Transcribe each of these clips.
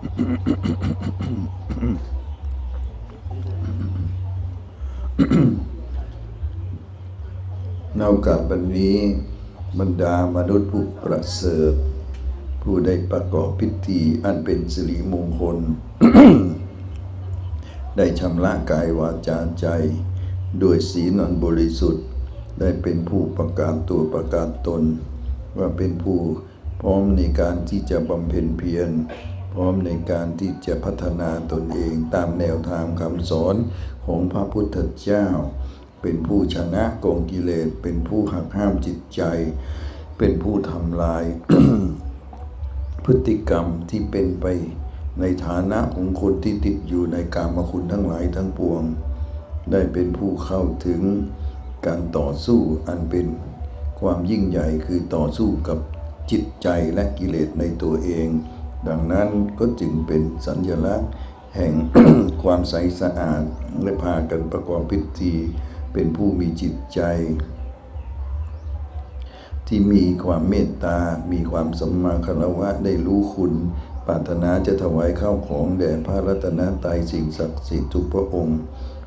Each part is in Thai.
ในโอกาสวันนี้บรรดามนุษย์ผู้ประเสริฐผู้ได้ประกอบพิธีอันเป็นสิริมงคล ได้ชำระกายวาจาใจ ด้วยศีลอันบริสุทธิ์ ได้เป็นผู้ประกาศตัวประกาศตน ว่าเป็นผู้พร้อมในการที่จะบำเพ็ญเพียร พร้อมในการที่จะพัฒนาตนเองตามแนวทางคำสอนของพระพุทธเจ้า เป็นผู้ชนะกองกิเลส เป็นผู้หักห้ามจิตใจ เป็นผู้ทำลาย พฤติกรรมที่เป็นไปในฐานะของคนที่ติดอยู่ในกามคุณทั้งหลายทั้งปวง ได้เป็นผู้เข้าถึงการต่อสู้อันเป็นความยิ่งใหญ่คือต่อสู้กับจิตใจและกิเลสในตัวเอง ดังนั้นก็จึงเป็นสัญลักษณ์แห่งความใสสะอาดและพากันประกอบพิธีเป็นผู้มีจิตใจ ที่มีความเมตตา มีความสัมมาคารวะได้รู้คุณปรารถนาจะถวายข้าวของแด่พระรัตนตรัยสิ่งศักดิ์สิทธิ์ทุกพระองค์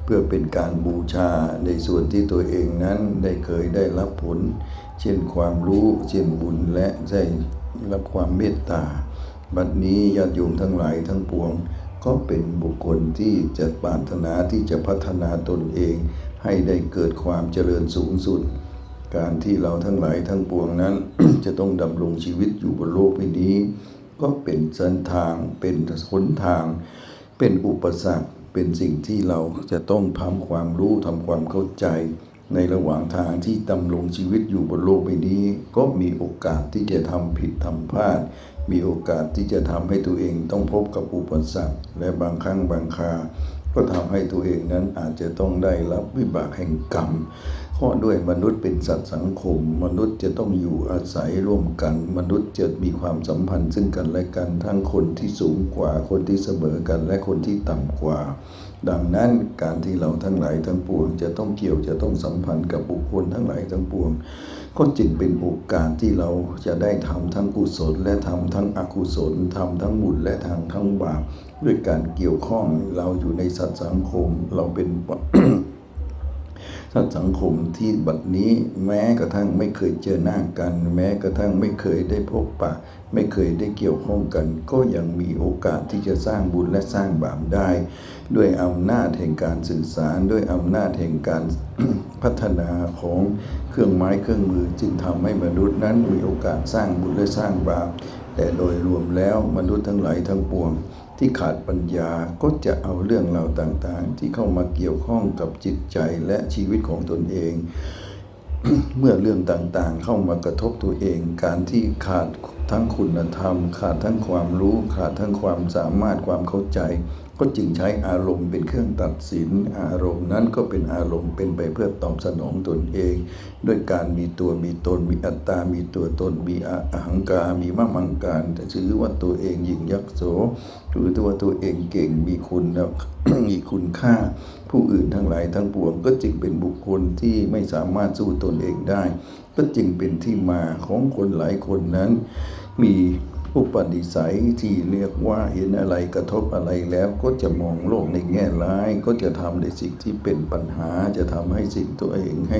เพื่อเป็นการบูชาในส่วนที่ตัวเองนั้นได้เคยได้รับผล เช่นความรู้ เช่นบุญและได้รับความเมตตา บัดนี้ญาติโยมทั้งหลายทั้งปวง ก็เป็นบุคคลที่จะปรารถนาที่จะพัฒนาตนเอง ให้ได้เกิดความเจริญสูงสุด การที่เราทั้งหลายทั้งปวงนั้น จะต้องดำรงชีวิตอยู่บนโลกใบนี้ ก็เป็นเส้นทางเป็นหนทาง เป็นอุปสรรคเป็นสิ่งที่เราจะต้องทำความรู้ทำความเข้าใจ ในระหว่างทางที่ดำรงชีวิตอยู่บนโลกใบนี้ ก็มีโอกาสที่จะทำผิดทำพลาด มีโอกาสที่จะทำให้ตัวเองต้องพบกับอุปสรรค และบางครั้งบางคราก็ทำให้ตัวเองนั้นอาจจะต้องได้รับวิบากแห่งกรรมเพราะด้วยมนุษย์เป็นสัตว์สังคม มนุษย์จะต้องอยู่อาศัยร่วมกัน มนุษย์จะมีความสัมพันธ์ซึ่งกันและกันทั้งคนที่สูงกว่าคนที่เสมอกันและคนที่ต่ำกว่า ดังนั้นการที่เราทั้งหลายทั้งปวง จะต้องเกี่ยวจะต้องสัมพันธ์กับบุคคลทั้งหลายทั้งปวง ก็จึงเป็นโอกาสที่เราจะได้ทำทั้งกุศล และทำทั้งอกุศลทำทั้งบุญและทางทั้งบาปด้วยการเกี่ยวข้องเราอยู่ในสัตว์สังคมเราเป็น ถ้าสังคมที่บัดนี้แม้กระทั่งไม่เคยเจอหน้ากัน แม้กระทั่งไม่เคยได้พบปะ ไม่เคยได้เกี่ยวข้องกัน ก็ยังมีโอกาสที่จะสร้างบุญและสร้างบาปได้ ด้วยอำนาจแห่งการสื่อสาร ด้วยอำนาจแห่งการพัฒนาของเครื่องไม้เครื่องมือจึงทำให้มนุษย์นั้นมีโอกาสสร้างบุญและสร้างบาปแต่โดยรวมแล้วมนุษย์ทั้งหลายทั้งปวง ที่ขาดปัญญาก็จะเอาเรื่องราวต่างๆ ที่เข้ามาเกี่ยวข้องกับจิตใจและชีวิตของตนเอง เมื่อเรื่องต่างๆ เข้ามากระทบตัวเอง การที่ขาดทั้งคุณธรรม ขาดทั้งความรู้ขาดทั้งความสามารถความเข้าใจ ก็จึงใช้อารมณ์เป็นเครื่องตัดสิน อารมณ์นั้นก็เป็นอารมณ์เป็นไปเพื่อตอบสนองตนเอง ด้วยการมีตัวมีตน มีอัตตา มีตัวตน มีอหังการมีมังมังการแต่ชื่อว่าตัวเองยิ่งยักษ์โส หรือตัวตัวเองเก่งมีคุณแล้วมีคุณค่า ผู้อื่นทั้งหลายทั้งปวง ก็จึงเป็นบุคคลที่ไม่สามารถสู้ตนเองได้ ก็จึงเป็นที่มาของคนหลายคนนั้น มีอุปนิสัยที่เรียกว่าเห็นอะไรกระทบอะไรแล้วก็จะมองโลกในแง่ร้าย ก็จะทำในสิ่งที่เป็นปัญหา จะทำให้สิ่งตัวเองให้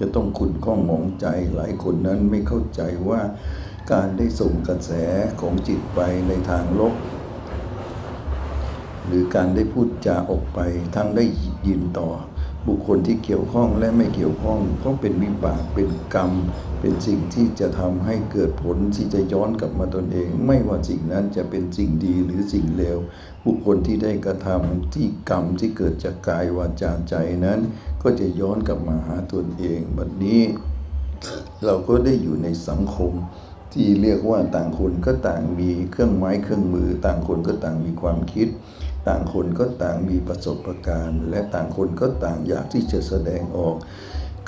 จะต้องขุนข้องมองใจหลายคนนั้นไม่เข้าใจว่า การได้ส่งกระแสของจิตไปในทางลบ หรือการได้พูดจาออกไปทั้งได้ยินต่อ บุคคลที่เกี่ยวข้องและไม่เกี่ยวข้องก็เป็นวิบากเป็นกรรม เป็นสิ่งที่จะทำให้เกิดผลที่จะย้อนกลับมาตนเอง ไม่ว่าสิ่งนั้นจะเป็นสิ่งดีหรือสิ่งเลวบุคคลที่ได้กระทำที่กรรมที่เกิดจากกายวาจาใจนั้น ก็จะย้อนกลับมาหาตนเองบัดนี้ เราก็ได้อยู่ในสังคมที่เรียกว่าต่างคนก็ต่างมีเครื่องไม้เครื่องมือ ต่างคนก็ต่างมีความคิด ต่างคนก็ต่างมีประสบการณ์ และต่างคนก็ต่างอยากที่จะแสดงออก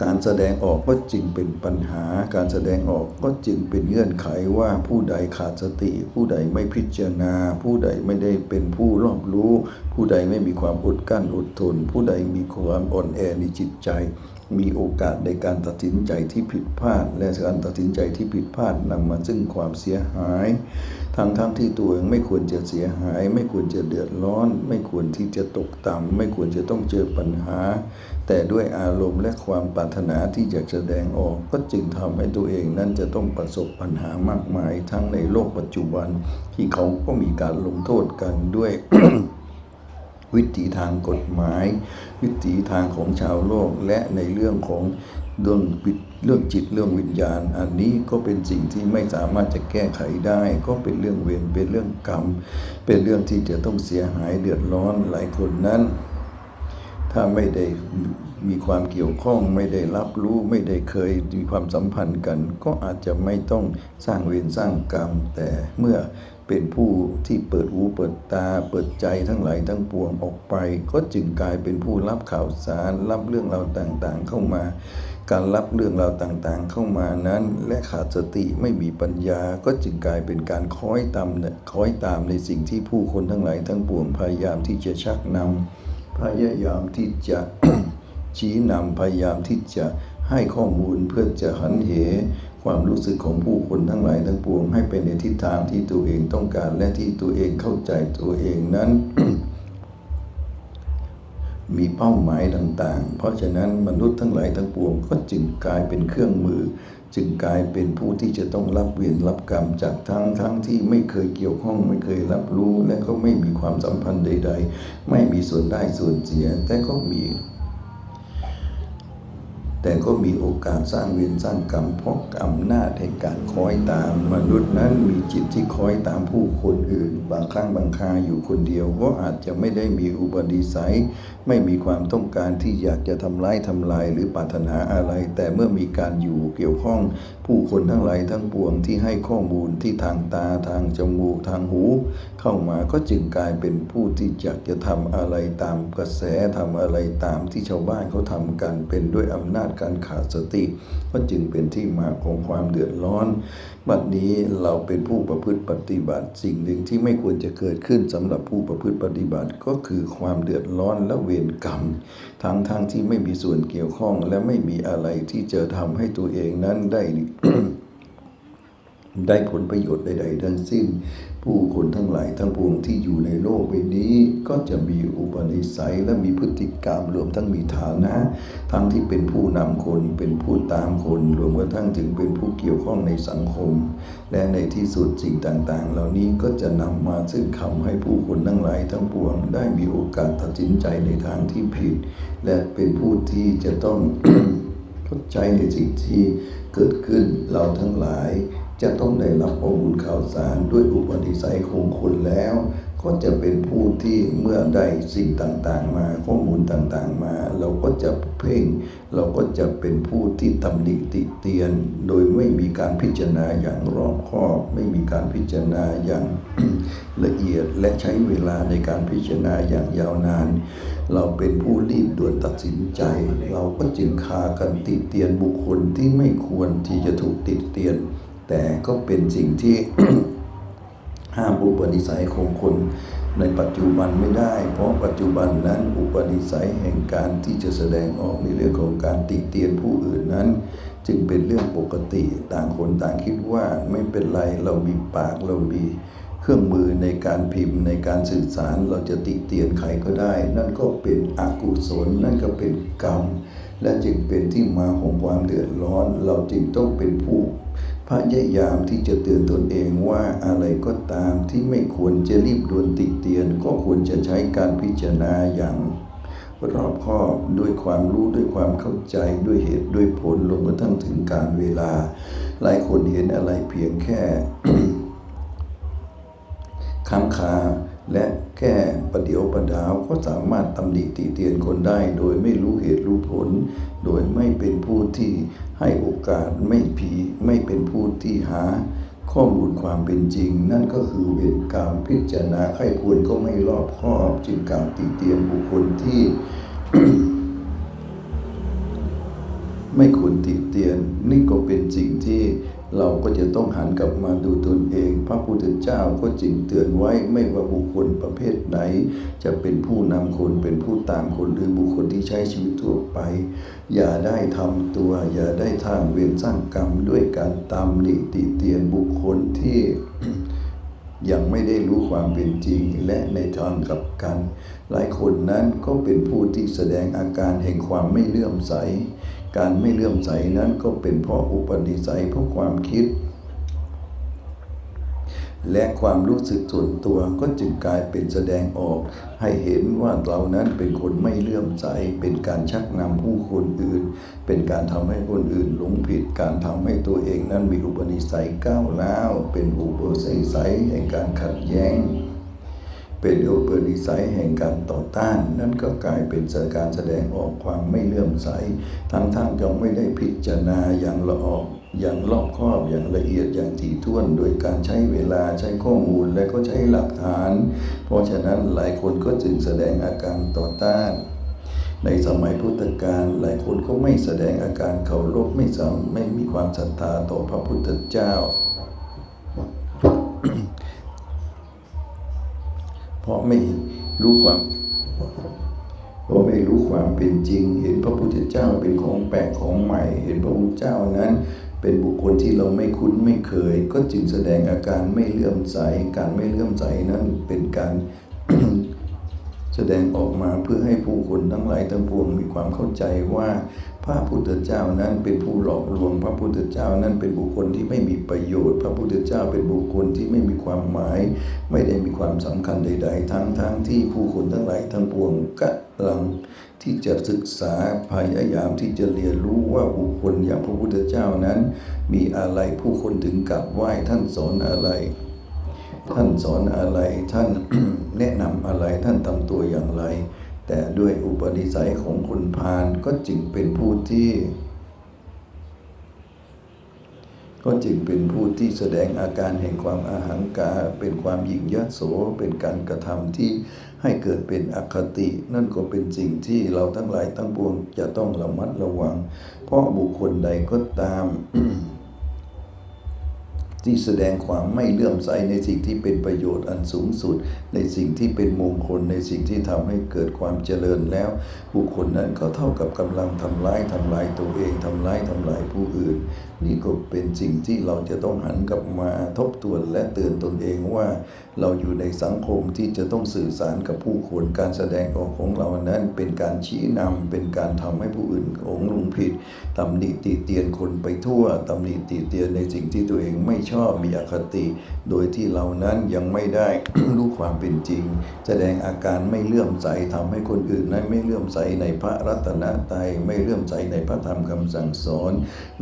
การแสดงออกก็จึงเป็นปัญหา การแสดงออกก็จึงเป็นเงื่อนไขว่าผู้ใดขาดสติ ผู้ใดไม่พิจารณา ผู้ใดไม่ได้เป็นผู้รอบรู้ ผู้ใดไม่มีความอดกลั้นอดทน ผู้ใดมีความอ่อนแอในจิตใจ มีโอกาสในการตัดสินใจที่ผิดพลาด และการตัดสินใจที่ผิดพลาดนำมาซึ่งความเสียหาย ทั้งทั้งที่ตัวเองไม่ควรจะเสียหาย ไม่ควรจะเดือดร้อน ไม่ควรที่จะตกต่ำไม่ควรจะต้องเจอปัญหา แต่ด้วยอารมณ์และความปรารถนาที่อยากแสดงออกก็จึงทำให้ตัวเองนั้นจะต้องประสบปัญหามากมาย ทั้งในโลกปัจจุบันที่เขาก็มีการลงโทษกันด้วย วิถีทางกฎหมาย วิถีทางของชาวโลกและในเรื่องของเรื่องเรื่องจิตเรื่องวิญญาณ อันนี้ก็เป็นสิ่งที่ไม่สามารถจะแก้ไขได้ ก็เป็นเรื่องเวรเป็นเรื่องกรรม เป็นเรื่องที่จะต้องเสียหายเดือดร้อนหลายคนนั้น ถ้าไม่ได้มีความเกี่ยวข้องไม่ได้รับรู้ไม่ได้เคยมีความสัมพันธ์กัน ก็อาจจะไม่ต้องสร้างเวรสร้างกรรม แต่เมื่อ เป็นผู้ที่เปิดหูเปิดตาเปิดใจทั้งหลายทั้งปวงออกไป ก็จึงกลายเป็นผู้รับข่าวสารรับเรื่องราวต่างๆ เข้ามา การรับเรื่องราวต่างๆ เข้ามานั้น และขาดสติไม่มีปัญญา ก็จึงกลายเป็นการคอยตามคอยตามในสิ่งที่ผู้คนทั้งหลายทั้งปวงพยายามที่จะชักนำพยายามที่จะชี้นำพยายามที่จะให้ข้อมูลเพื่อจะหันเห ความรู้สึกของผู้คนทั้งหลายทั้งปวงให้เป็นในทิศทางที่ตัวเองต้องการและที่ตัวเองเข้าใจตัวเองนั้น มีเป้าหมายต่างๆ เพราะฉะนั้นมนุษย์ทั้งหลายทั้งปวงก็จึงกลายเป็นเครื่องมือ จึงกลายเป็นผู้ที่จะต้องรับเวรรับกรรมจากทั้งทั้งที่ไม่เคยเกี่ยวข้องไม่เคยรับรู้และก็ไม่มีความสัมพันธ์ใด ๆ ไม่มีส่วนได้ส่วนเสียแต่ก็มี แต่ก็มีโอกาสสร้างเวรสร้างกรรมเพราะอำนาจแห่งการคอยตาม มนุษย์นั้นมีจิตที่คอยตามผู้คนอื่น บางครั้งบางคราอยู่คนเดียวก็อาจจะไม่ได้มีอุปนิสัยไม่มีความต้องการที่อยากจะทำร้ายทำลายหรือปรารถนาอะไร แต่เมื่อมีการอยู่เกี่ยวข้อง ผู้คนทั้งหลายทั้งปวงที่ให้ข้อมูลที่ทางตาทางจมูกทางหู เข้ามาก็จึงกลายเป็นผู้ที่อยากจะทำอะไรตามกระแสทำอะไรตามที่ชาวบ้านเขาทำกันเป็นด้วยอำนาจการขาดสติก็จึงเป็นที่มาของความเดือดร้อน บัดนี้เราเป็นผู้ประพฤติปฏิบัติ สิ่งหนึ่งที่ไม่ควรจะเกิดขึ้นสำหรับผู้ประพฤติปฏิบัติก็คือความเดือดร้อนและเวรกรรม ทั้งทางที่ไม่มีส่วนเกี่ยวข้องและไม่มีอะไรที่จะทำให้ตัวเองนั้นได้ ได้ผลประโยชน์ใด ๆ ทั้งสิ้น ผู้คนทั้งหลายทั้งปวงที่อยู่ในโลกใบนี้ ก็จะมีอุปนิสัยและมีพฤติกรรมรวมทั้งมีฐานะ ทั้งที่เป็นผู้นำคนเป็นผู้ตามคนรวมกระทั่งถึงเป็นผู้เกี่ยวข้องในสังคม และในที่สุดสิ่งต่างๆ เหล่านี้ก็จะนำมาซึ่งคำให้ผู้คนทั้งหลายทั้งปวง ได้มีโอกาสตัดสินใจในทางที่ผิด และเป็นผู้ที่จะต้องเข้าใจในสิ่งที่เกิดขึ้นเราทั้งหลาย จะต้องได้รับข้อมูลข่าวสารด้วยอุปนิสัยของคนแล้ว ก็จะเป็นผู้ที่เมื่อได้สิ่งต่างๆ มาข้อมูลต่างๆมา เราก็จะเพ่ง เราก็จะเป็นผู้ที่ตำหนิติเตียน โดยไม่มีการพิจารณาอย่างรอบคอบ ไม่มีการพิจารณาอย่างละเอียดและใช้เวลาในการพิจารณาอย่างยาวนาน เราเป็นผู้รีบด่วนตัดสินใจ เราก็จึงคากันติเตียนบุคคลที่ไม่ควรที่จะถูกติเตียน แต่ก็เป็นสิ่งที่ห้ามอุปนิสัยของคนในปัจจุบันไม่ได้ เพราะปัจจุบันนั้นอุปนิสัยแห่งการที่จะแสดงออกในเรื่องของการติเตียนผู้อื่นนั้น จึงเป็นเรื่องปกติต่างคนต่างคิดว่าไม่เป็นไรเรามีปากเรามีเครื่องมือในการพิมพ์ในการสื่อสารเราจะติเตียนใครก็ได้ นั่นก็เป็นอกุศลนั่นก็เป็นกรรม และจึงเป็นที่มาของความเดือดร้อน เราจึงต้องเป็นผู้ พยายามที่จะเตือนตนเองว่าอะไรก็ตามที่ไม่ควรจะรีบด่วนติเตียน ก็ควรจะใช้การพิจารณาอย่างรอบคอบด้วยความรู้ด้วยความเข้าใจด้วยเหตุด้วยผลลงกระทั่งถึงการเวลา หลายคนเห็นอะไรเพียงแค่ ค้างคาและแค่ประเดียวประดาวก็สามารถตำหนิติเตียนคนได้ โดยไม่รู้เหตุรู้ผล โดยไม่เป็นผู้ที่ให้โอกาสไม่ผีไม่เป็นผู้ที่หา ข้อมูลความเป็นจริง นั่นก็คือเวรกรรมพิจารณาใครควรก็ไม่รอบคอบจึงกล่าวติเตียนบุคคลที่ไม่ควรติเตียน นี่ก็เป็นสิ่งที่ เราก็จะต้องหันกลับมาดูตนเอง พระพุทธเจ้าก็จึงเตือนไว้ไม่ว่าบุคคลประเภทไหน จะเป็นผู้นำคนเป็นผู้ตามคนหรือบุคคลที่ใช้ชีวิตทั่วไป อย่าได้ทำตัว อย่าได้ทางเวรสร้างกรรมด้วยการตามหนิติเตียนบุคคลที่ยังไม่ได้รู้ความเป็นจริงและในทางกลับกัน หลายคนนั้นก็เป็นผู้ที่แสดงอาการแห่งความไม่เลื่อมใส การไม่เลื่อมใสนั้นก็เป็นเพราะอุปนิสัยเพราะความคิด และความรู้สึกส่วนตัวก็จึงกลายเป็นแสดงออก ให้เห็นว่าเรานั้นเป็นคนไม่เลื่อมใส เป็นการชักนำผู้คนอื่น เป็นการทำให้คนอื่นหลงผิด การทำให้ตัวเองนั้นมีอุปนิสัยก้าวร้าว เป็นอุปนิสัยแห่งการขัดแย้ง เป็นอุปนิสัยแห่งการต่อต้าน นั่นก็กลายเป็นสการแสดงออกความไม่เลื่อมใส ทั้งๆทยังไม่ได้พิจารณาอย่างละออกอย่างรอบคอบอย่างละเอียดอย่างถี่ถ้วน โดยการใช้เวลาใช้ข้อมูลและก็ใช้หลักฐาน เพราะฉะนั้นหลายคนก็จึงแสดงอาการต่อต้าน ในสมัยพุทธกาลหลายคนก็ไม่แสดงอาการเคารพไม่สามไม่มีความศรัทธาต่อพระพุทธเจ้า เพราะไม่รู้ความเพราะไม่รู้ความเป็นจริง เห็นพระพุทธเจ้าเป็นของแปลกของใหม่ เห็นพระพุทธเจ้านั้น เป็นบุคคลที่เราไม่คุ้นไม่เคย ก็จึงแสดงอาการไม่เลื่อมใส การไม่เลื่อมใสนั้นเป็นการแสดงออกมาเพื่อให้ผู้คนทั้งหลายทั้งปวงมีความเข้าใจว่า พระพุทธเจ้านั้นเป็นผู้หลอกลวง พระพุทธเจ้านั้นเป็นบุคคลที่ไม่มีประโยชน์ พระพุทธเจ้าเป็นบุคคลที่ไม่มีความหมาย ไม่ได้มีความสำคัญใด ๆ ทั้งทั้งที่ผู้คนทั้งหลายทั้งปวงกำลังที่จะศึกษาพยายามที่จะเรียนรู้ว่าบุคคลอย่างพระพุทธเจ้านั้น มีอะไรผู้คนถึงกราบไหว้ท่านสอนอะไร ท่านสอนอะไรท่านแนะนำอะไรท่านทำตัวอย่างไร แต่ด้วยอุปนิสัยของคนพาลก็จึงเป็นผู้ที่ ก็จึงเป็นผู้ที่แสดงอาการแห่งความอาหังกาเป็นความหยิ่งยโสเป็นการกระทำที่ให้เกิดเป็นอคติ นั่นก็เป็นสิ่งที่เราทั้งหลายทั้งปวงจะต้องระมัดระวัง เพราะบุคคลใดก็ตาม ที่แสดงความไม่เลื่อมใสในสิ่งที่เป็นประโยชน์อันสูงสุด ในสิ่งที่เป็นมงคลในสิ่งที่ทำให้เกิดความเจริญแล้ว ผู้คนนั้นก็เท่ากับกำลังทำร้ายทำลายตัวเองทำร้ายทำลายผู้อื่น นี่ก็เป็นสิ่งที่เราจะต้องหันกลับมาทบทวนและเตือนตนเองว่า เราอยู่ในสังคมที่จะต้องสื่อสารกับผู้คนการแสดงออกของเรานั้น เป็นการชี้นำเป็นการทำให้ผู้อื่นหลงลงผิดตำหนิติเตียนคนไปทั่วตำหนิติเตียนในสิ่งที่ตัวเองไม่ชอบมีอคติ โดยที่เรานั้นยังไม่ได้รู้ความเป็นจริง แสดงอาการไม่เลื่อมใสทำให้คนอื่นนั้นไม่เลื่อมใสในพระรัตนตรัยไม่เลื่อมใสในพระธรรมคำสั่งสอน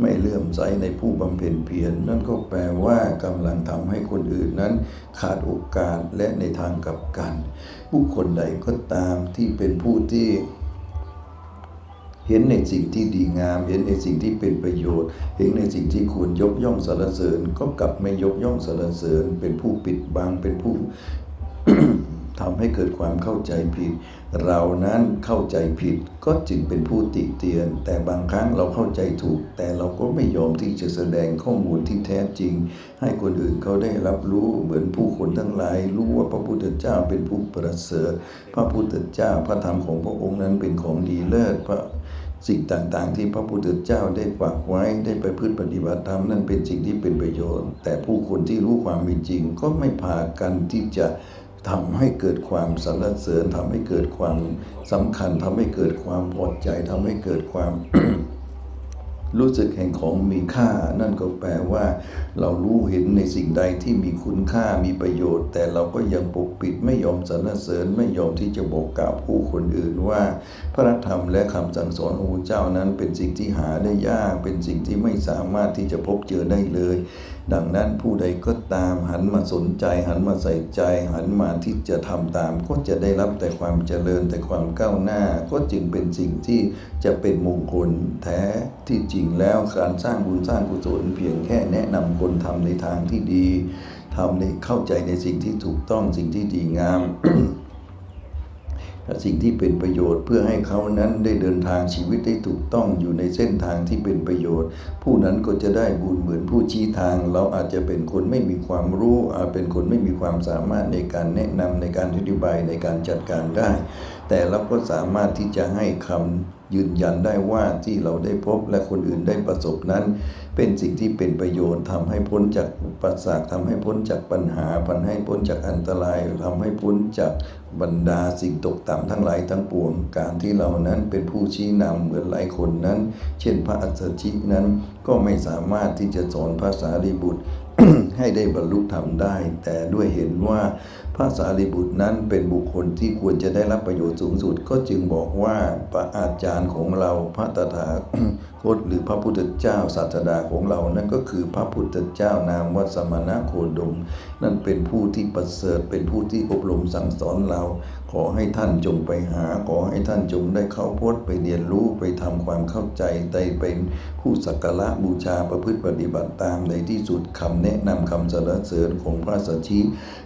ไม่เลื่อมใสในผู้บำเพ็ญเพียรนั่นก็แปลว่ากำลังทำให้คนอื่นนั้นขาดโอกาสและในทางกลับกัน ผู้คนใดก็ตามที่เป็นผู้ที่เห็นในสิ่งที่ดีงาม เห็นในสิ่งที่เป็นประโยชน์ เห็นในสิ่งที่ควรยกย่องสรรเสริญ ก็กลับไม่ยกย่องสรรเสริญ เป็นผู้ปิดบัง เป็นผู้ ทำให้เกิดความเข้าใจผิด เรานั้นเข้าใจผิดก็จึงเป็นผู้ติเตียน แต่บางครั้งเราเข้าใจถูก แต่เราก็ไม่ยอมที่จะแสดงข้อมูลที่แท้จริง ให้คนอื่นเขาได้รับรู้เหมือนผู้คนทั้งหลาย รู้ว่าพระพุทธเจ้าเป็นผู้ประเสริฐพระพุทธเจ้าพระธรรมของพระองค์นั้นเป็นของดีเลิศพระสิ่งต่างๆ ที่พระพุทธเจ้าได้ฝากไว้ได้ไปพืชปฏิบัติธรรมนั่นเป็นสิ่งที่เป็นประโยชน์ แต่ผู้คนที่รู้ความเป็นจริงก็ไม่พากันที่จะ ทำให้เกิดความสรรเสริญทำให้เกิดความสำคัญทำให้เกิดความพอใจทำให้เกิดความ รู้สึกแห่งของมีค่า นั่นก็แปลว่า เรารู้เห็นในสิ่งใดที่มีคุณค่ามีประโยชน์ แต่เราก็ยังปกปิดไม่ยอมสรรเสริญไม่ยอมที่จะบอกกล่าวผู้คนอื่นว่า พระธรรมและคำสั่งสอนของพระเจ้านั้นเป็นสิ่งที่หาได้ยาก เป็นสิ่งที่ไม่สามารถที่จะพบเจอได้เลยดังนั้นผู้ใดก็ตามหันมาสนใจ หันมาใส่ใจ หันมาที่จะทำตาม ก็จะได้รับแต่ความเจริญแต่ความก้าวหน้า ก็จึงเป็นสิ่งที่จะเป็นมงคลแท้ที่จริงแล้วการสร้างบุญสร้างกุศลเพียงแค่แนะนำคนทำในทางที่ดีทำในเข้าใจในสิ่งที่ถูกต้องสิ่งที่ดีงาม สิ่งที่เป็นประโยชน์เพื่อให้เขานั้นได้เดินทางชีวิตได้ถูกต้องอยู่ในเส้นทางที่เป็นประโยชน์ ผู้นั้นก็จะได้บุญเหมือนผู้ชี้ทาง เราอาจจะเป็นคนไม่มีความรู้อาจเป็นคนไม่มีความสามารถในการแนะนำในการอธิบายในการจัดการได้ แต่เราก็สามารถที่จะให้คำ ยืนยันได้ว่าที่เราได้พบและคนอื่นได้ประสบนั้น เป็นสิ่งที่เป็นประโยชน์ทำให้พ้นจากอุปสรรคทำให้พ้นจากปัญหาพันให้พ้นจากอันตรายทำให้พ้นจากบรรดาสิ่งตกต่ำทั้งหลายทั้งปวง การที่เรานั้นเป็นผู้ชี้นำเหมือนหลายคนนั้น เช่นพระอัสสชินั้นก็ไม่สามารถที่จะสอนภาษาลีบุตรให้ได้บรรลุธรรมได้ แต่ด้วยเห็นว่า พระสารีบุตรนั้นเป็นบุคคลที่ควรจะได้รับประโยชน์สูงสุด ก็จึงบอกว่าพระอาจารย์ของเราพระตถา คตหรือพระพุทธเจ้าศาสดาของเรานั่นก็คือพระพุทธเจ้านามวัสมณโคดม นั่นเป็นผู้ที่ประเสริฐเป็นผู้ที่อบรมสั่งสอนเรา ขอให้ท่านจงไปหา ขอให้ท่านจงได้เข้าพจน์ไปเรียนรู้ไปทำความเข้าใจได้เป็นผู้สักการะบูชาประพฤติปฏิบัติตามในที่สุดคำแนะนำคำสรรเสริญของพระสัชชี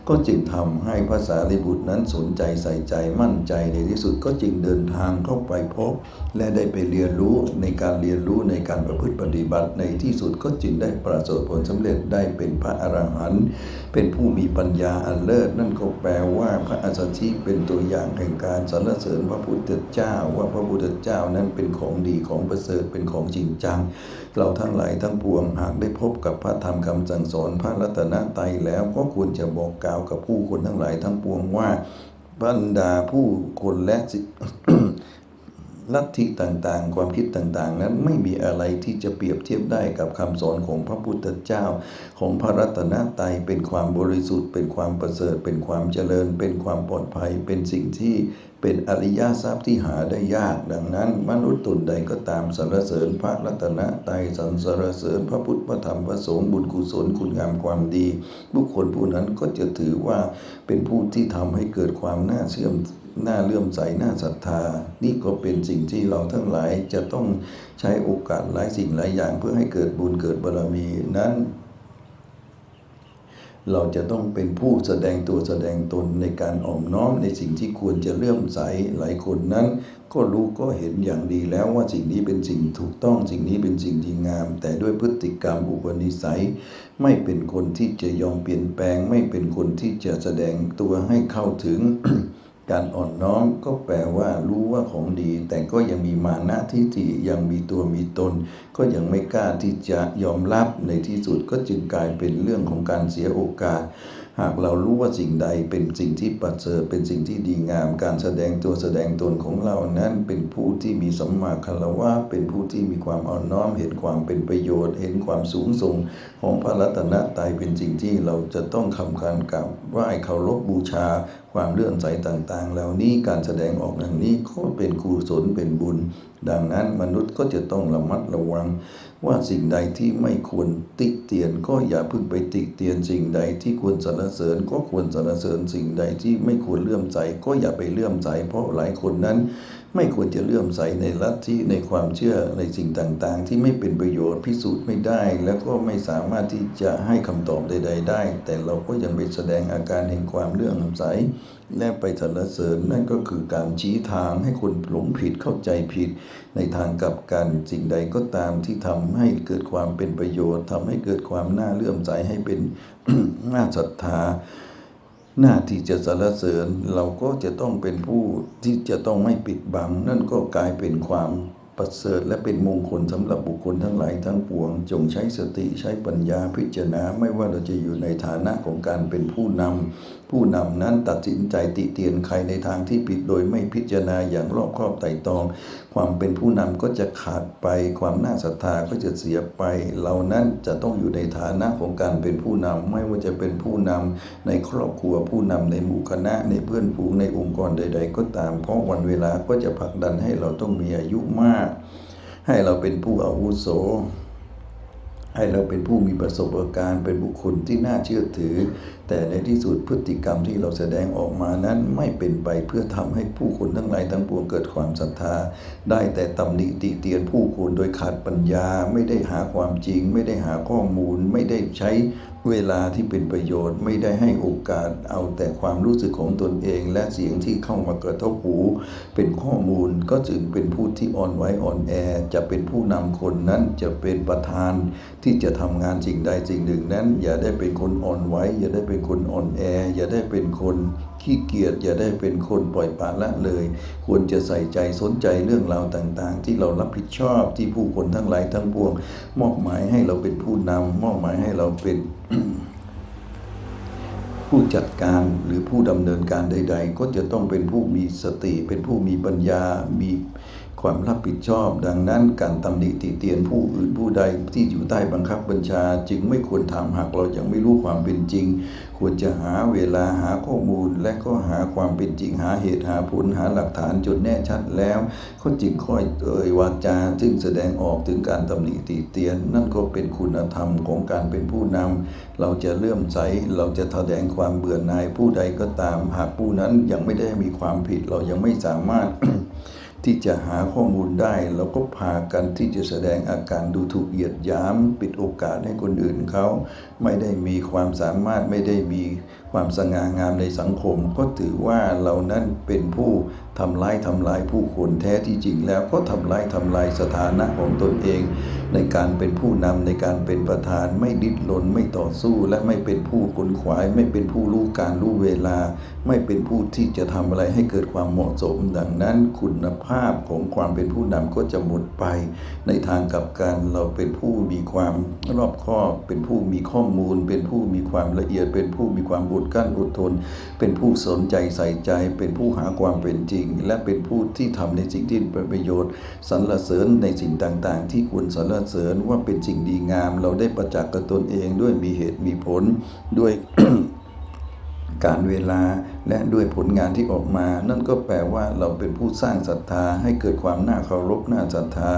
ก็จึงทำให้พระสารีบุตรนั้นสนใจใส่ใจมั่นใจในที่สุดก็จึงเดินทางเข้าไปพบ และได้ไปเรียนรู้ในการเรียนรู้ในการประพฤติปฏิบัติในที่สุดก็จึงได้ประสบผลสำเร็จได้เป็นพระอรหันต์เป็นผู้มีปัญญาอันเลิศนั่นก็แปลว่าพระอัสสชิเป็นตัวอย่างแห่งการสรรเสริญพระพุทธเจ้า ว่าพระพุทธเจ้านั้นเป็นของดีของประเสริฐเป็นของจริงจัง เราทั้งหลายทั้งปวงหากได้พบกับพระธรรมคำสั่งสอนพระรัตนตรัยแล้วก็ควรจะบอกกล่าวกับผู้คนทั้งหลายทั้งปวงว่าบรรดาผู้คนและสิ ลัทธิต่างๆ ความคิดต่างๆ นั้นไม่มีอะไรที่จะเปรียบเทียบได้กับคำสอนของพระพุทธเจ้า ของพระรัตนตรัยเป็นความบริสุทธิ์ เป็นความประเสริฐ เป็นความเจริญ เป็นความปลอดภัย เป็นสิ่งที่เป็นอริยทรัพย์ที่หาได้ยาก ดังนั้น มนุษย์ตนใดก็ตามสรรเสริญพระรัตนตรัยสรรเสริญพระพุทธพระธรรมพระสงฆ์บุญกุศลคุณงามความดี บุคคลผู้นั้นก็จะถือว่าเป็นผู้ที่ทำให้เกิดความน่าเชื่อม น่าเลื่อมใสน่าศรัทธา นี่ก็เป็นสิ่งที่เราทั้งหลายจะต้องใช้โอกาสหลายสิ่งหลายอย่างเพื่อให้เกิดบุญเกิดบารมีนั้น เราจะต้องเป็นผู้แสดงตัวแสดงตนในการอ่อมน้อมในสิ่งที่ควรจะเลื่อมใสหลายคนนั้น ก็รู้ก็เห็นอย่างดีแล้วว่าสิ่งนี้เป็นสิ่งถูกต้องสิ่งนี้เป็นสิ่งดีงาม แต่ด้วยพฤติกรรมอุปนิสัย ไม่เป็นคนที่จะยอมเปลี่ยนแปลง ไม่เป็นคนที่จะแสดงตัวให้เข้าถึง การอ่อนน้อมก็แปลว่ารู้ว่าของดี แต่ก็ยังมีมานะทิฏฐิยังมีตัวมีตน ก็ยังไม่กล้าที่จะยอมรับในที่สุดก็จึงกลายเป็นเรื่องของการเสียโอกาส หากเรารู้ว่าสิ่งใดเป็นสิ่งที่ประเสริฐเป็นสิ่งที่ดีงาม การแสดงตัวแสดงตนของเรานั้นเป็นผู้ที่มีสัมมาคารวะเป็นผู้ที่มีความอ่อนน้อม เห็นความเป็นประโยชน์ เห็นความสูงส่งของพระรัตนตรัยเป็นสิ่งที่เราจะต้องคำการกราบไหว้เคารพบูชา ความเลื่อมใสต่างๆ เหล่านี้การแสดงออกอย่างนี้ก็เป็นกุศลเป็นบุญ ดังนั้นมนุษย์ก็จะต้องระมัดระวัง ว่าสิ่งใดที่ไม่ควรติเตียน ก็อย่าเพิ่งไปติเตียนสิ่งใดที่ควรสรรเสริญ ก็ควรสรรเสริญสิ่งใดที่ไม่ควรเลื่อมใสก็อย่าไปเลื่อมใสเพราะหลายคนนั้น ไม่ควรจะเลื่อมใสในลัทธิในความเชื่อในสิ่งต่างๆ ที่ไม่เป็นประโยชน์พิสูจน์ไม่ได้ แล้วก็ไม่สามารถที่จะให้คำตอบใด ๆ ได้ แต่เราก็ยังไปแสดงอาการแห่งความเลื่อมใส และไปสรรเสริญนั่นก็คือการชี้ทางให้คนหลงผิดเข้าใจผิด ในทางกลับกันสิ่งใดก็ตามที่ทำให้เกิดความเป็นประโยชน์ทำให้เกิดความน่าเลื่อมใสให้เป็นน่าศรัทธา หน้าที่จะสรรเสริญเราก็จะต้องเป็นผู้ที่จะต้องไม่ปิดบัง นั่นก็กลายเป็นความประเสริฐและเป็นมงคลสำหรับบุคคลทั้งหลายทั้งปวง จงใช้สติใช้ปัญญาพิจารณาไม่ว่าเราจะอยู่ในฐานะของการเป็นผู้นำ ผู้นำนั้นตัดสินใจติเตียนใครในทางที่ผิดโดยไม่พิจารณาอย่างรอบครอบไตร่ตรอง ความเป็นผู้นำก็จะขาดไป ความน่าศรัทธาก็จะเสียไป เรานั้นจะต้องอยู่ในฐานะของการเป็นผู้นำไม่ว่าจะเป็นผู้นำในครอบครัวผู้นำในหมู่คณะในเพื่อนฝูงในองค์กรใด ๆ ก็ตาม เพราะวันเวลาก็จะผลักดันให้เราต้องมีอายุมาก ให้เราเป็นผู้อาวุโสให้เราเป็นผู้มีประสบการณ์ เป็นบุคคลที่น่าเชื่อถือแต่ในที่สุดพฤติกรรมที่เราแสดงออกมานั้นไม่เป็นไปเพื่อทำให้ผู้คนทั้งหลายทั้งปวงเกิดความศรัทธา ได้แต่ตำหนิติเตียนผู้คนโดยขาดปัญญา ไม่ได้หาความจริง ไม่ได้หาข้อมูล ไม่ได้ใช้เวลาที่เป็นประโยชน์ ไม่ได้ให้โอกาสเอาแต่ความรู้สึกของตนเอง และเสียงที่เข้ามากระทบหู เป็นข้อมูลก็จึงเป็นผู้ที่อ่อนไหวอ่อนแอ จะเป็นผู้นำคนนั้นจะเป็นประธานที่จะทำงานสิ่งใดสิ่งหนึ่งนั้น อย่าได้เป็นคนอ่อนไหวอย่าได้เป็นคนอ่อนแอ อย่าได้เป็นคนขี้เกียจอย่าได้เป็นคนปล่อยปละละเลย ควรจะใส่ใจสนใจเรื่องราวต่างๆ ที่เรารับผิดชอบที่ผู้คนทั้งหลายทั้งปวง มอบหมายให้เราเป็นผู้นำมอบหมายให้เราเป็นผู้จัดการหรือผู้ดำเนินการใด ๆ ก็จะต้องเป็นผู้มีสติ เป็นผู้มีปัญญา มี ความรับผิดชอบ ดังนั้นการตำหนิติเตียนผู้อื่นผู้ใดที่อยู่ใต้บังคับบัญชา จึงไม่ควรทำหากเรายังไม่รู้ความเป็นจริง ควรจะหาเวลาหาข้อมูล และก็หาความเป็นจริงหาเหตุหาผลหาหลักฐานจนแน่ชัดแล้วก็จึงค่อยเอ่ยวาจาซึ่งแสดงออกถึงการตำหนิติเตียน นั่นก็เป็นคุณธรรมของการเป็นผู้นำเราจะเลื่อมใสเราจะแสดงความเบื่อหน่ายผู้ใดก็ตาม หากผู้นั้นยังไม่ได้มีความผิดเรายังไม่สามารถ ที่จะหาข้อมูลได้เราก็พากันที่จะแสดงอาการดูถูกเหยียดหยามปิดโอกาสให้คนอื่นเขา ไม่ได้มีความสามารถไม่ได้มีความสง่างามในสังคม ก็ถือว่าเรานั้นเป็นผู้ทำร้ายทำลายผู้คนแท้ที่จริงแล้วก็ทำร้ายทำลายสถานะของตนเอง ในการเป็นผู้นำในการเป็นประธานไม่ดิ้นรนไม่ต่อสู้และไม่เป็นผู้ขนขวาย ไม่เป็นผู้รู้การรู้เวลา ไม่เป็นผู้ที่จะทำอะไรให้เกิดความเหมาะสม ดังนั้นคุณภาพของความเป็นผู้นำก็จะหมดไป ในทางกลับกันเราเป็นผู้มีความรอบคอบเป็นผู้มีข้อมูล เป็นผู้มีความละเอียด เป็นผู้มีความอดกั้นอดทน เป็นผู้สนใจใส่ใจ เป็นผู้หาความเป็นจริง และเป็นผู้ที่ทำในสิ่งที่เป็นประโยชน์สรรเสริญในสิ่งต่างๆ ที่ควรสรรเสริญว่าเป็นสิ่งดีงาม เราได้ประจักษ์กับตนเองด้วยมีเหตุมีผลด้วย การเวลาและด้วยผลงานที่ออกมา นั่นก็แปลว่าเราเป็นผู้สร้างศรัทธาให้เกิดความน่าเคารพน่าศรัทธา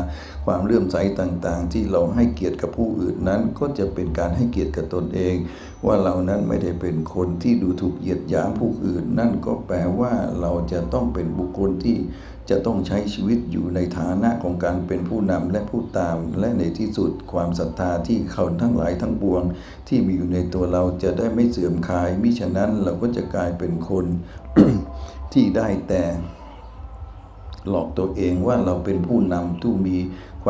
ความเลื่อมใสต่างๆ ที่เราให้เกียรติกับผู้อื่นนั้น ก็จะเป็นการให้เกียรติกับตนเอง ว่าเรานั้นไม่ได้เป็นคนที่ดูถูกเหยียดหยามผู้อื่น นั่นก็แปลว่าเราจะต้องเป็นบุคคลที่ จะต้องใช้ชีวิตอยู่ในฐานะของการเป็นผู้นำและผู้ตาม และในที่สุดความศรัทธาที่เขาทั้งหลายทั้งปวง ที่มีอยู่ในตัวเราจะได้ไม่เสื่อมคลาย มิฉะนั้นเราก็จะกลายเป็นคนที่ได้แต่หลอกตัวเองว่าเราเป็นผู้นำทู่มี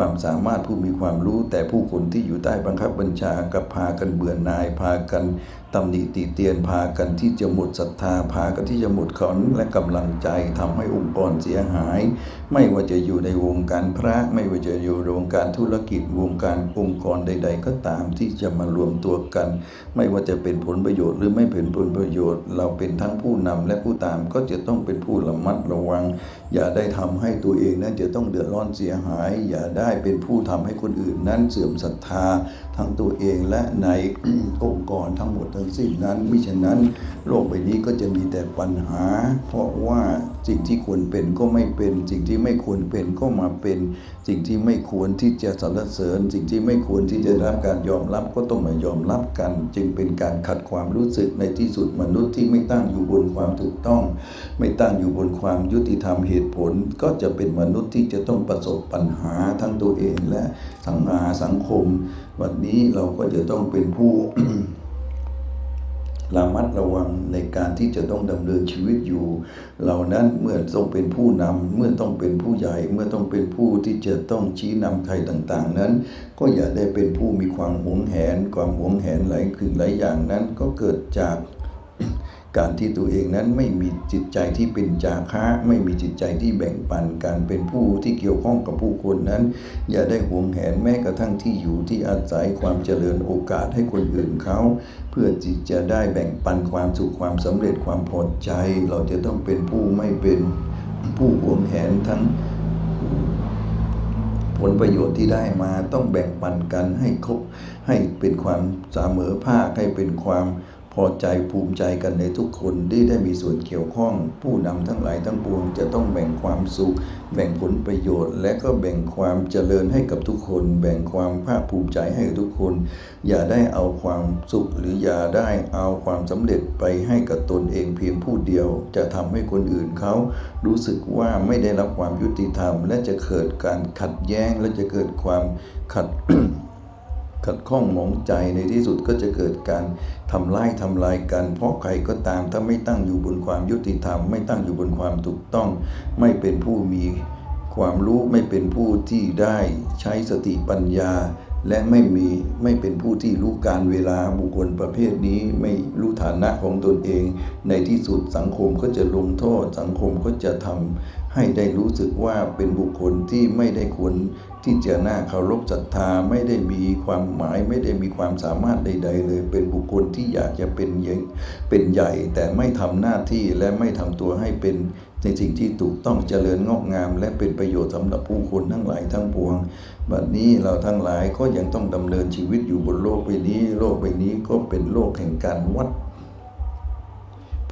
ความสามารถผู้มีความรู้ แต่ผู้คนที่อยู่ใต้บังคับบัญชากับพากันเบื่อหน่าย พากันตำหนิติเตียนพากันที่จะหมดศรัทธาพากันที่จะหมดขอนและกำลังใจทำให้องค์กรเสียหาย ไม่ว่าจะอยู่ในวงการพระ ไม่ว่าจะอยู่ในวงการธุรกิจวงการองค์กรใด ๆ ก็ตามที่จะมารวมตัวกัน ไม่ว่าจะเป็นผลประโยชน์หรือไม่เป็นผลประโยชน์ เราเป็นทั้งผู้นำและผู้ตามก็จะต้องเป็นผู้ระมัดระวัง อย่าได้ทำให้ตัวเองนั้นจะต้องเดือดร้อนเสียหาย อย่าได้เป็นผู้ทำให้คนอื่นนั้นเสื่อมศรัทธาทั้งตัวเองและในองค์กรทั้งหมดทั้งสิ้นนั้นมิฉะนั้นโลกใบนี้ก็จะมีแต่ปัญหา เพราะว่าสิ่งที่ควรเป็นก็ไม่เป็น สิ่งที่ไม่ควรเป็นก็มาเป็น สิ่งที่ไม่ควรที่จะสรรเสริญ สิ่งที่ไม่ควรที่จะรับการยอมรับก็ต้องมายอมรับกัน จึงเป็นการขัดความรู้สึกในที่สุดมนุษย์ที่ไม่ตั้งอยู่บนความถูกต้อง ไม่ตั้งอยู่บนความยุติธรรมเหตุผล ก็จะเป็นมนุษย์ที่จะต้องประสบปัญหาทั้งตัวเองและสังหาสังคม วันนี้เราก็จะต้องเป็นผู้ ระมัดระวังในการที่จะต้องดำเนินชีวิตอยู่ เหล่านั้นเมื่อต้องเป็นผู้นำเมื่อต้องเป็นผู้ใหญ่ เมื่อต้องเป็นผู้ที่จะต้องชี้นำใครต่างๆ นั้น ก็อย่าได้เป็นผู้มีความหวงแหน ความหวงแหนหลายคืนหลายอย่างนั้นก็เกิดจากการที่ตัวเองนั้นไม่มีจิตใจที่เป็นจาคะไม่มีจิตใจที่แบ่งปันการเป็นผู้ที่เกี่ยวข้องกับผู้คนนั้น อย่าได้หวงแหนแม้กระทั่งที่อยู่ที่อาศัยความเจริญโอกาสให้คนอื่นเขา พื่อที่จะได้แบ่งปันความสุขความสำเร็จความพอใจ เราจะต้องเป็นผู้ไม่เป็นผู้หวงแหนทั้งผลประโยชน์ที่ได้มาต้องแบ่งปันกันให้ครบให้เป็นความเหมอภาคให้เป็นความ อใจภูมิใจกันในทุกคนที่ได้มีส่วนเกี่ยวข้อง ผู้นำทั้งหลายทั้งปวงจะต้องแบ่งความสุข แบ่งผลประโยชน์ และก็แบ่งความเจริญให้กับทุกคน แบ่งความภาคภูมิใจให้กับทุกคน อย่าได้เอาความสุขหรืออย่าได้เอาความสำเร็จไปให้กับตนเองเพียงผู้เดียว จะทำให้คนอื่นเขารู้สึกว่าไม่ได้รับความยุติธรรม และจะเกิดการขัดแย้งและจะเกิดความขัด ขัดข้องหมองใจในที่สุดก็จะเกิดการทำร้ายทำลายกัน เพราะใครก็ตามถ้าไม่ตั้งอยู่บนความยุติธรรม ไม่ตั้งอยู่บนความถูกต้อง ไม่เป็นผู้มีความรู้ไม่เป็นผู้ที่ได้ใช้สติปัญญา และไม่มีไม่เป็นผู้ที่รู้การเวลาบุคคลประเภทนี้ไม่รู้ฐานะของตนเอง ในที่สุดสังคมก็จะลงโทษ สังคมก็จะทำให้ได้รู้สึกว่าเป็นบุคคลที่ไม่ได้ควรที่จะน่าเคารพศรัทธาไม่ได้มีความหมายไม่ได้มีความสามารถใด ๆ เลย เป็นบุคคลที่อยากจะเป็นใหญ่เป็นใหญ่ แต่ไม่ทำหน้าที่และไม่ทำตัวให้เป็นในสิ่งที่ถูกต้องเจริญงอกงาม และเป็นประโยชน์สำหรับผู้คนทั้งหลายทั้งปวงบัดนี้เราทั้งหลายก็ยังต้องดำเนินชีวิตอยู่บนโลกใบนี้ โลกใบนี้ก็เป็นโลกแห่งการวัด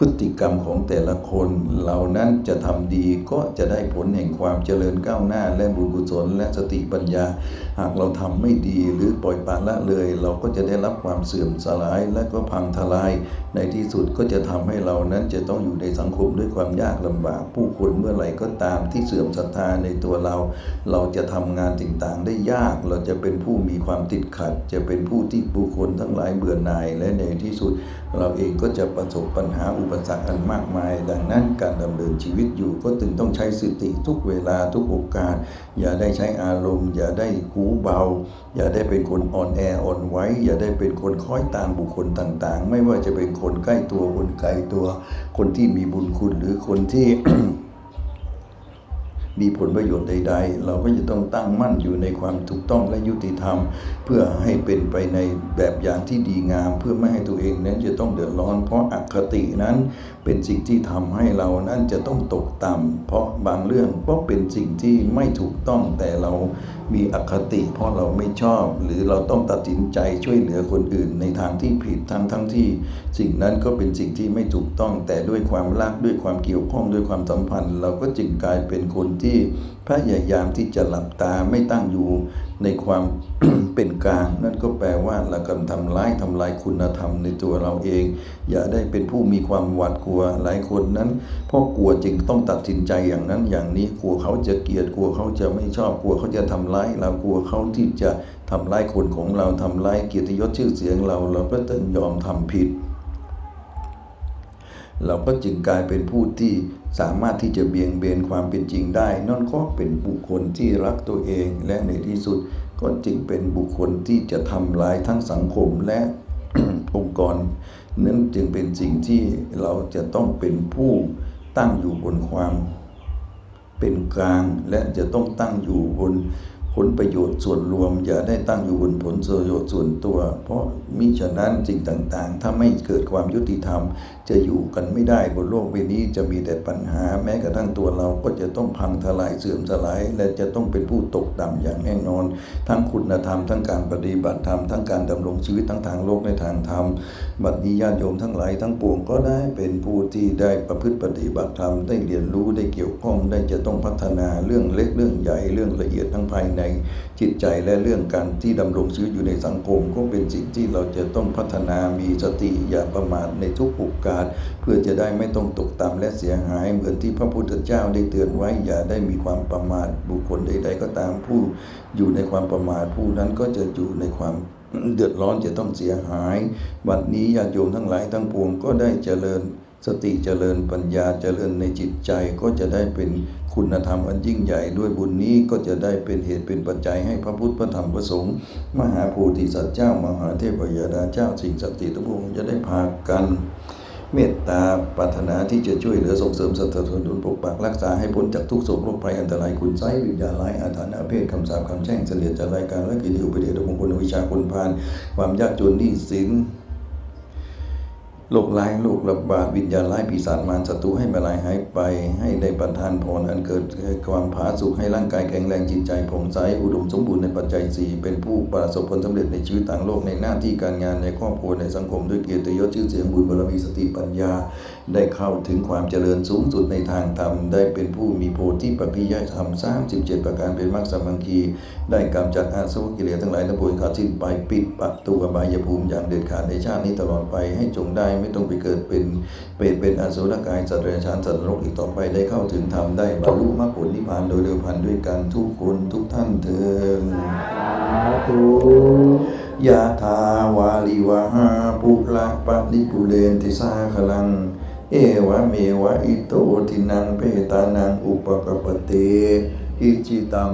พฤติกรรมของแต่ละคนเหล่านั้นจะทำดีก็จะได้ผลแห่งความเจริญก้าวหน้า และบุญกุศลและสติปัญญา หากเราทำไม่ดีหรือปล่อยปละละเลย เราก็จะได้รับความเสื่อมสลายและก็พังทลาย ในที่สุดก็จะทำให้เรานั้นจะต้องอยู่ในสังคมด้วยความยากลำบาก ผู้คนเมื่อไหร่ก็ตามที่เสื่อมศรัทธาในตัวเรา เราจะทำงานต่างๆได้ยาก เราจะเป็นผู้มีความติดขัด จะเป็นผู้ที่ผู้คนทั้งหลายเบื่อหน่ายและในที่สุด เราเองก็จะประสบปัญหาอุปสรรคอันมากมาย ดังนั้นการดำเนินชีวิตอยู่ก็จึงต้องใช้สติทุกเวลาทุกโอกาส อย่าได้ใช้อารมณ์ อย่าได้คูเบา อย่าได้เป็นคนอ่อนแออ่อนไหวอย่าได้เป็นคนคอยตามบุคคลต่างๆ ไม่ว่าจะเป็นคนใกล้ตัวคนไกลตัว คนที่มีบุญคุณหรือคนที่ มีผลประโยชน์ใด ๆ เราก็จะต้องตั้งมั่นอยู่ในความถูกต้องและยุติธรรม เพื่อให้เป็นไปในแบบอย่างที่ดีงาม เพื่อไม่ให้ตัวเองนั้นจะต้องเดือดร้อน เพราะอคตินั้นเป็นสิ่งที่ทำให้เรานั้นจะต้องตกต่ำเพราะบางเรื่องก็เป็นสิ่งที่ไม่ถูกต้องแต่เรามีอคติ เพราะเราไม่ชอบ หรือเราต้องตัดสินใจช่วยเหลือคนอื่นในทางที่ผิดทั้งทั้งที่ สิ่งนั้นก็เป็นสิ่งที่ไม่ถูกต้อง แต่ด้วยความรักด้วยความเกี่ยวข้องด้วยความสัมพันธ์ เราก็จึงกลายเป็นคนที่พยายามที่จะหลับตาไม่ตั้งอยู่ ในความเป็นกลาง นั่นก็แปลว่าเรากำลังทำร้ายทำลายคุณธรรมในตัวเราเอง อย่าได้เป็นผู้มีความหวาดกลัวหลายคนนั้นเพราะกลัวจึงต้องตัดสินใจอย่างนั้นอย่างนี้กลัวเขาจะเกลียดกลัวเขาจะไม่ชอบกลัวเขาจะทำร้ายเรากลัวเขาที่จะทำร้ายคนของเราทำร้ายเกียรติยศชื่อเสียงเราเราก็ต้องยอมทำผิด เราก็จึงกลายเป็นผู้ที่สามารถที่จะเบี่ยงเบนความเป็นจริงได้ นั่นก็เป็นบุคคลที่รักตัวเองและในที่สุดก็จึงเป็นบุคคลที่จะทำลายทั้งสังคมและองค์กร นั้นจึงเป็นสิ่งที่เราจะต้องเป็นผู้ตั้งอยู่บนความเป็นกลางและจะต้องตั้งอยู่บน ผลประโยชน์ส่วนรวม อย่าได้ตั้งอยู่บนผลประโยชน์ส่วนตัว เพราะมิฉะนั้นสิ่งต่างๆ ถ้าไม่เกิดความยุติธรรม จะอยู่กันไม่ได้บนโลกใบนี้จะมีแต่ปัญหาแม้กระทั่งตัวเราก็จะต้องพังทลายเสื่อมสลาย และจะต้องเป็นผู้ตกต่ำอย่างแน่นอน ทั้งคุณธรรม ทั้งการปฏิบัติธรรมทั้งการดำรงชีวิตทั้งทางโลกในทางธรรมบัดนี้ญาติโยมทั้งหลายทั้งปวงก็ได้เป็นผู้ที่ได้ประพฤติปฏิบัติธรรมได้เรียนรู้ได้เกี่ยวข้องได้จะต้องพัฒนาเรื่องเล็กเรื่องใหญ่เรื่องละเอียดทั้งภายในจิตใจและเรื่องการที่ดำรงชีวิตอยู่ในสังคม ก็เป็นสิ่งที่เราจะต้องพัฒนามีสติอย่าประมาทในทุกโอกาส เพื่อจะได้ไม่ต้องตกต่ำและเสียหาย เหมือนที่พระพุทธเจ้าได้เตือนไว้อย่าได้มีความประมาทบุคคลใด ๆ ก็ตามผู้อยู่ในความประมาทผู้นั้นก็จะอยู่ในความเดือดร้อนจะต้องเสียหาย วันนี้ญาติโยมทั้งหลายทั้งปวงก็ได้เจริญ สติเจริญปัญญาเจริญในจิตใจก็จะได้เป็นคุณธรรมอันยิ่งใหญ่ด้วยบุญนี้ก็จะได้เป็นเหตุเป็นปัจจัยให้พระพุทธพระธรรมพระสงฆ์มหาโพธิสัตว์เจ้า มหาเทพยดาเจ้าสิ่งศักดิ์สิทธิ์ทุกองค์จะได้พากันเมตตาปรารถนาที่จะช่วยเหลือส่งเสริมสนับสนุนปกปักรักษาให้พ้นจากทุกโศกโรคภัยอันตรายคุณไส้วิญญาณร้ายอาถรรพ์อาเพศคำสาปคำแช่งเสลียดจากรายการและกิเลสอุปเดชมงคลวิชาคุณพาน ความยากจนหนี้สิน โรคร้ายโรคระบาดวิญญาณร้ายปีศาจมารศัตรูให้มาลายหายไป ให้ได้ประทานพรอันเกิดความผาสุกให้ร่างกายแข็งแรงจิตใจผ่องใสอุดมสมบูรณ์ในปัจจัยสี่เป็นผู้ประสบผลสำเร็จในชีวิตต่างโลกในหน้าที่การงานในครอบครัวในสังคมด้วยเกียรติยศชื่อเสียงบุญบารมีสติปัญญา ได้เข้าถึงความเจริญสูงสุดในทางธรรม ได้เป็นผู้มีโพธิปัจจิยธรรม 37 ประการเป็นมรรคสัมมังคี ได้กำจัดอาสวะกิเลสทั้งหลายทั้งปวงขาดสิ้นไปปิดประตูอบายภูมิอย่างเด็ดขาดในชาตินี้ตลอดไปให้จงได้ไม่ต้องไปเกิดเป็นเปรตเป็นอสุรกายสัตว์เดรัจฉานสัตว์นรกอีกต่อไปได้เข้าถึงธรรมได้บรรลุมรรคผลนิพพานโดยเร็วพลันด้วยกันทุกคนทุกท่านเถิดสาธุยะทาวาลิวหาปุระปะนิปุเรนติสาคลัง เอวะเมวะอิโตทินังเปตานังอุปกปปเตอิจิตัง